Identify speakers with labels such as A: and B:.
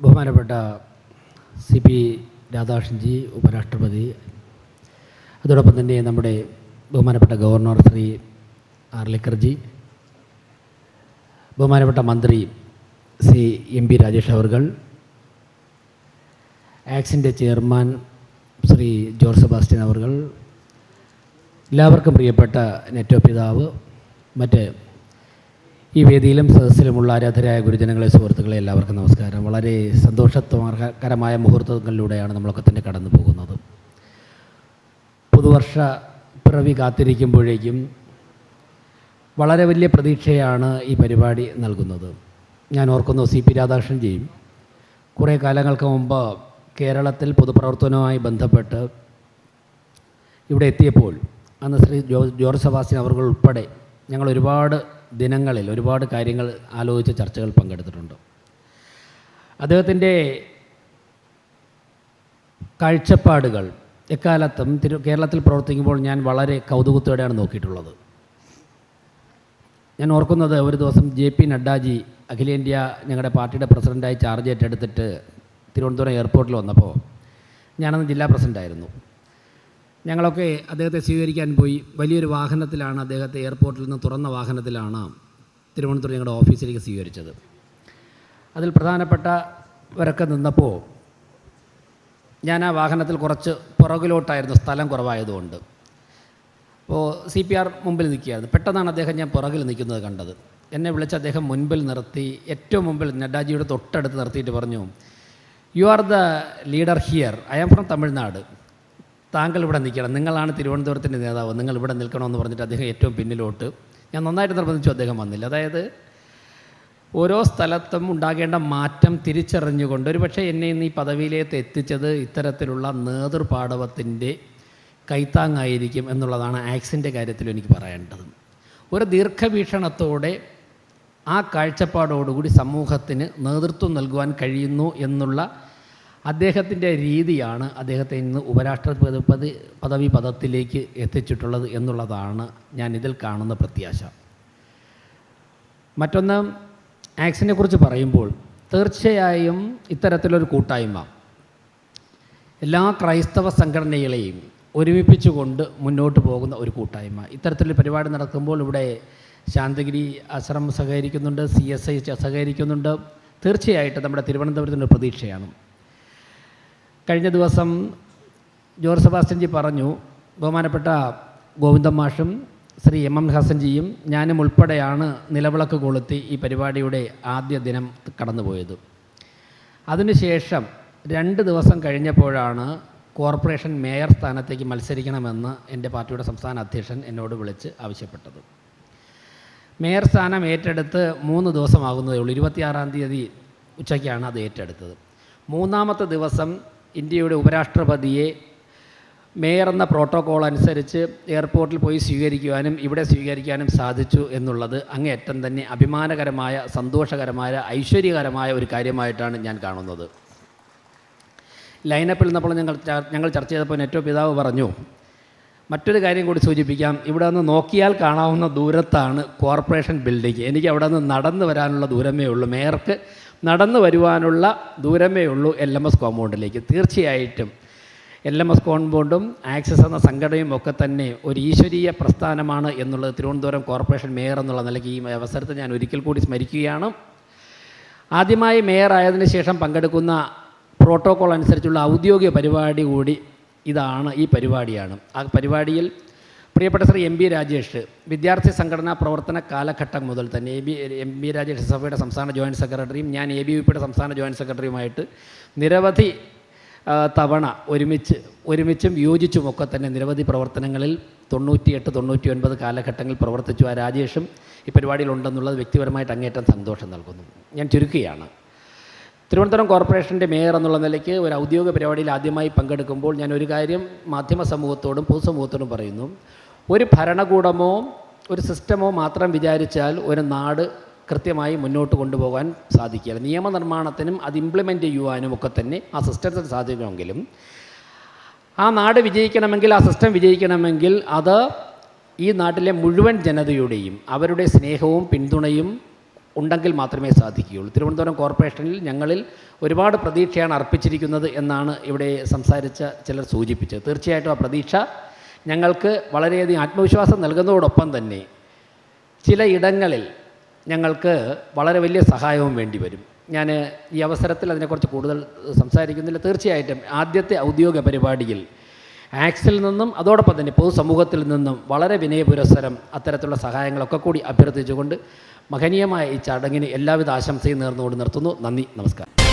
A: ബഹുമാനപ്പെട്ട C P രാധാകൃഷ്ണൻജി ഉപരാഷ്ട്രപതി അതോടൊപ്പം തന്നെ നമ്മുടെ ബഹുമാനപ്പെട്ട ഗവർണർ ശ്രീ ആർ ലിക്കർജി ബഹുമാനപ്പെട്ട മന്ത്രി സി എം പി രാജേഷ് അവർകൾ ആക്സിന്റെ ചെയർമാൻ ശ്രീ ജോർജ് സെബാസ്റ്റ്യൻ അവർകൾ എല്ലാവർക്കും പ്രിയപ്പെട്ട നെറ്റോ പിതാവ് മറ്റ് ഈ വേദിയിലും സദസ്സിലുമുള്ള ആരാധരായ ഗുരുജനങ്ങളെ സുഹൃത്തുക്കളെ എല്ലാവർക്കും നമസ്കാരം. വളരെ സന്തോഷത്വകരമായ മുഹൂർത്തങ്ങളിലൂടെയാണ് നമ്മളൊക്കെ തന്നെ കടന്നു പോകുന്നത്. പുതുവർഷ പിറവി കാത്തിരിക്കുമ്പോഴേക്കും വളരെ വലിയ പ്രതീക്ഷയാണ് ഈ പരിപാടി നൽകുന്നത്. ഞാൻ ഓർക്കുന്നു സി പി രാധാകൃഷ്ണൻജിയും കുറേ കാലങ്ങൾക്ക് മുമ്പ് കേരളത്തിൽ പൊതുപ്രവർത്തനവുമായി ബന്ധപ്പെട്ട് ഇവിടെ എത്തിയപ്പോൾ അന്ന് ശ്രീ ജോർജ് സെബാസ്റ്റ്യൻ അവർ ഉൾപ്പെടെ ഞങ്ങൾ ഒരുപാട് ദിനങ്ങളിൽ ഒരുപാട് കാര്യങ്ങൾ ആലോചിച്ച് ചർച്ചകൾ പങ്കെടുത്തിട്ടുണ്ട്. അദ്ദേഹത്തിന്റെ കാഴ്ചപ്പാടുകൾ എക്കാലത്തും തിരു കേരളത്തിൽ പ്രവർത്തിക്കുമ്പോൾ ഞാൻ വളരെ കൗതുകത്തോടെയാണ് നോക്കിയിട്ടുള്ളത്. ഞാൻ ഓർക്കുന്നത് ഒരു ദിവസം ജെ പി നഡ്ഡാജി അഖിലേന്ത്യാ ഞങ്ങളുടെ പാർട്ടിയുടെ പ്രസിഡന്റായി ചാർജ് ഏറ്റെടുത്തിട്ട് തിരുവനന്തപുരം എയർപോർട്ടിൽ വന്നപ്പോൾ ഞാനന്ന് ജില്ലാ പ്രസിഡന്റായിരുന്നു ഞങ്ങളൊക്കെ അദ്ദേഹത്തെ സ്വീകരിക്കാൻ പോയി. വലിയൊരു വാഹനത്തിലാണ് അദ്ദേഹത്തെ എയർപോർട്ടിൽ നിന്ന് തുറന്ന വാഹനത്തിലാണ് തിരുവനന്തപുരം ഞങ്ങളുടെ ഓഫീസിലേക്ക് സ്വീകരിച്ചത്. അതിൽ പ്രധാനപ്പെട്ടവരൊക്കെ നിന്നപ്പോൾ ഞാൻ ആ വാഹനത്തിൽ കുറച്ച് പുറകിലോട്ടായിരുന്നു. സ്ഥലം കുറവായതുകൊണ്ട്. അപ്പോൾ സി പി ആർ മുമ്പിൽ നിൽക്കുകയായിരുന്നു. പെട്ടെന്നാണ് അദ്ദേഹം ഞാൻ പുറകിൽ നിൽക്കുന്നത് കണ്ടത്. എന്നെ വിളിച്ച് അദ്ദേഹം മുൻപിൽ നിർത്തി ഏറ്റവും മുമ്പിൽ നഡ്ഡാജിയുടെ തൊട്ടടുത്ത് നിർത്തിയിട്ട് പറഞ്ഞു you are the leader here I am from Tamil Nadu താങ്കൾ ഇവിടെ നിൽക്കണം. നിങ്ങളാണ് തിരുവനന്തപുരത്തിന്റെ നേതാവ്. നിങ്ങൾ ഇവിടെ നിൽക്കണമെന്ന് പറഞ്ഞിട്ട് അദ്ദേഹം ഏറ്റവും പിന്നിലോട്ട്. ഞാൻ നന്നായിട്ട് നിർബന്ധിച്ചു അദ്ദേഹം വന്നില്ല. അതായത് ഓരോ സ്ഥലത്തും ഉണ്ടാകേണ്ട മാറ്റം തിരിച്ചറിഞ്ഞുകൊണ്ട് ഒരു പക്ഷേ എന്നെ ഇന്ന് ഈ പദവിയിലേക്ക് എത്തിച്ചത് ഇത്തരത്തിലുള്ള നേതൃപാടവത്തിന്റെ കൈത്താങ്ങായിരിക്കും എന്നുള്ളതാണ് ആക്സിന്റെ കാര്യത്തിൽ എനിക്ക് പറയേണ്ടത്. ഒരു ദീർഘവീക്ഷണത്തോടെ ആ കാഴ്ചപ്പാടോടുകൂടി സമൂഹത്തിന് നേതൃത്വം നൽകുവാൻ കഴിയുന്നു എന്നുള്ള അദ്ദേഹത്തിന്റെ രീതിയാണ് അദ്ദേഹത്തെ ഇന്ന് ഉപരാഷ്ട്രപതി പദ പദവി പദത്തിലേക്ക് എത്തിച്ചിട്ടുള്ളത് എന്നുള്ളതാണ് ഞാൻ ഇതിൽ കാണുന്ന പ്രത്യാശ. മറ്റൊന്ന് ആക്സിനെ കുറിച്ച് പറയുമ്പോൾ തീർച്ചയായും ഇത്തരത്തിലൊരു കൂട്ടായ്മ എല്ലാ ക്രൈസ്തവ സംഘടനകളെയും ഒരുമിപ്പിച്ചുകൊണ്ട് മുന്നോട്ട് പോകുന്ന ഒരു കൂട്ടായ്മ. ഇത്തരത്തിലൊരു പരിപാടി നടക്കുമ്പോൾ ഇവിടെ ശാന്തഗിരി ആശ്രമം സഹകരിക്കുന്നുണ്ട് സി എസ് ഐ സഹകരിക്കുന്നുണ്ട്. തീർച്ചയായിട്ടും നമ്മുടെ തിരുവനന്തപുരത്തിന്റെ പ്രതീക്ഷയാണ്. കഴിഞ്ഞ ദിവസം ജോർജ് സെബാസ്റ്റ്യൻജി പറഞ്ഞു ബഹുമാനപ്പെട്ട ഗോവിന്ദൻ മാഷും ശ്രീ എം എം ഹസൻജിയും ഞാനും ഉൾപ്പെടെയാണ് നിലവിളക്ക് കൊളുത്തി ഈ പരിപാടിയുടെ ആദ്യ ദിനം കടന്നുപോയത്. അതിനുശേഷം രണ്ട് ദിവസം കഴിഞ്ഞപ്പോഴാണ് കോർപ്പറേഷൻ മേയർ സ്ഥാനത്തേക്ക് മത്സരിക്കണമെന്ന് എന്റെ പാർട്ടിയുടെ സംസ്ഥാന അധ്യക്ഷൻ എന്നോട് വിളിച്ച് ആവശ്യപ്പെട്ടത്. മേയർ സ്ഥാനം ഏറ്റെടുത്ത് മൂന്ന് ദിവസമാകുന്നതേ ഉള്ളൂ ഇരുപത്തിയാറാം തീയതി ഉച്ചയ്ക്കാണ് അത് ഏറ്റെടുത്തത്. മൂന്നാമത്തെ ദിവസം ഇന്ത്യയുടെ ഉപരാഷ്ട്രപതിയെ മേയർ എന്ന പ്രോട്ടോകോൾ അനുസരിച്ച് എയർപോർട്ടിൽ പോയി സ്വീകരിക്കുവാനും ഇവിടെ സ്വീകരിക്കാനും സാധിച്ചു എന്നുള്ളത് അങ്ങേയറ്റം തന്നെ അഭിമാനകരമായ സന്തോഷകരമായ ഐശ്വര്യകരമായ ഒരു കാര്യമായിട്ടാണ് ഞാൻ കാണുന്നത്. ലൈനപ്പിൽ നിന്നപ്പോൾ ഞങ്ങൾ ഞങ്ങൾ ചർച്ച ചെയ്തപ്പോൾ നെറ്റോ പിതാവ് പറഞ്ഞു മറ്റൊരു കാര്യം കൂടി സൂചിപ്പിക്കാം. ഇവിടെ നിന്ന് നോക്കിയാൽ കാണാവുന്ന ദൂരത്താണ് കോർപ്പറേഷൻ ബിൽഡിംഗ്. എനിക്ക് അവിടെ നിന്ന് നടന്നു വരാനുള്ള ദൂരമേ ഉള്ളൂ. മേയർക്ക് നടന്നു വരുവാനുള്ള ദൂരമേ ഉള്ളൂ എൽ എം എസ് കോമ്പൗണ്ടിലേക്ക്. തീർച്ചയായിട്ടും എൽ എം എസ് കോമ്പൗണ്ടും ആക്സിസ് എന്ന സംഘടനയും ഒക്കെ തന്നെ ഒരു ഈശ്വരീയ പ്രസ്ഥാനമാണ് എന്നുള്ളത് തിരുവനന്തപുരം കോർപ്പറേഷൻ മേയർ എന്നുള്ള നിലയ്ക്ക് ഈ അവസരത്തിൽ ഞാൻ ഒരിക്കൽ കൂടി സ്മരിക്കുകയാണ്. ആദ്യമായി മേയർ ആയതിനു ശേഷം പങ്കെടുക്കുന്ന പ്രോട്ടോകോൾ അനുസരിച്ചുള്ള ഔദ്യോഗിക പരിപാടി കൂടി ഇതാണ് ഈ പരിപാടിയാണ്. ആ പരിപാടിയിൽ പ്രിയപ്പെട്ട ശ്രീ എം ബി രാജേഷ് വിദ്യാർത്ഥി സംഘടനാ പ്രവർത്തന കാലഘട്ടം മുതൽ തന്നെ A B M B Rajesh സഭയുടെ സംസ്ഥാന ജോയിന്റ് സെക്രട്ടറിയും ഞാൻ എ ബി വി പിയുടെ സംസ്ഥാന ജോയിന്റ് സെക്രട്ടറിയുമായിട്ട് നിരവധി തവണ ഒരുമിച്ച് ഒരുമിച്ചും യോജിച്ചുമൊക്കെ തന്നെ നിരവധി പ്രവർത്തനങ്ങളിൽ തൊണ്ണൂറ്റിയെട്ട് തൊണ്ണൂറ്റി ഒൻപത് കാലഘട്ടങ്ങളിൽ പ്രവർത്തിച്ചു ആ രാജേഷും ഈ പരിപാടിയിലുണ്ടെന്നുള്ളത് വ്യക്തിപരമായിട്ട് അങ്ങേറ്റം സന്തോഷം നൽകുന്നു. ഞാൻ ചുരുക്കുകയാണ്. തിരുവനന്തപുരം കോർപ്പറേഷന്റെ മേയർ എന്നുള്ള നിലയ്ക്ക് ഒരു ഔദ്യോഗിക പരിപാടിയിൽ ആദ്യമായി പങ്കെടുക്കുമ്പോൾ ഞാൻ ഒരു കാര്യം മാധ്യമ സമൂഹത്തോടും പൊതുസമൂഹത്തോടും പറയുന്നു. ഒരു ഭരണകൂടമോ ഒരു സിസ്റ്റമോ മാത്രം വിചാരിച്ചാൽ ഒരു നാട് കൃത്യമായി മുന്നോട്ട് കൊണ്ടുപോകാൻ സാധിക്കില്ല. നിയമനിർമ്മാണത്തിനും അത് ഇംപ്ലിമെന്റ് ചെയ്യുവാനും ഒക്കെ തന്നെ ആ സിസ്റ്റത്തിന് സാധിക്കുമെങ്കിലും ആ നാട് വിജയിക്കണമെങ്കിൽ ആ സിസ്റ്റം വിജയിക്കണമെങ്കിൽ അത് ഈ നാട്ടിലെ മുഴുവൻ ജനതയുടെയും അവരുടെ സ്നേഹവും പിന്തുണയും ഉണ്ടെങ്കിൽ മാത്രമേ സാധിക്കുകയുള്ളൂ. തിരുവനന്തപുരം കോർപ്പറേഷനിൽ ഞങ്ങളിൽ ഒരുപാട് പ്രതീക്ഷയാണ് അർപ്പിച്ചിരിക്കുന്നത് എന്നാണ് ഇവിടെ സംസാരിച്ച ചിലർ സൂചിപ്പിച്ചത്. തീർച്ചയായിട്ടും ആ പ്രതീക്ഷ ഞങ്ങൾക്ക് വളരെയധികം ആത്മവിശ്വാസം നൽകുന്നതോടൊപ്പം തന്നെ ചില ഇടങ്ങളിൽ ഞങ്ങൾക്ക് വളരെ വലിയ സഹായവും വേണ്ടി വരും. ഞാൻ ഈ അവസരത്തിൽ അതിനെക്കുറിച്ച് കൂടുതൽ സംസാരിക്കുന്നില്ല. തീർച്ചയായിട്ടും ആദ്യത്തെ ഔദ്യോഗിക പരിപാടിയിൽ ആക്സിൽ നിന്നും അതോടൊപ്പം തന്നെ പൊതുസമൂഹത്തിൽ നിന്നും വളരെ വിനയപുരസ്സരം അത്തരത്തിലുള്ള സഹായങ്ങളൊക്കെ കൂടി അഭ്യർത്ഥിച്ചുകൊണ്ട് മഹനീയമായ ഈ ചടങ്ങിന് എല്ലാവിധ ആശംസയും നേർന്നുകൊണ്ട് നിർത്തുന്നു. നന്ദി നമസ്കാരം.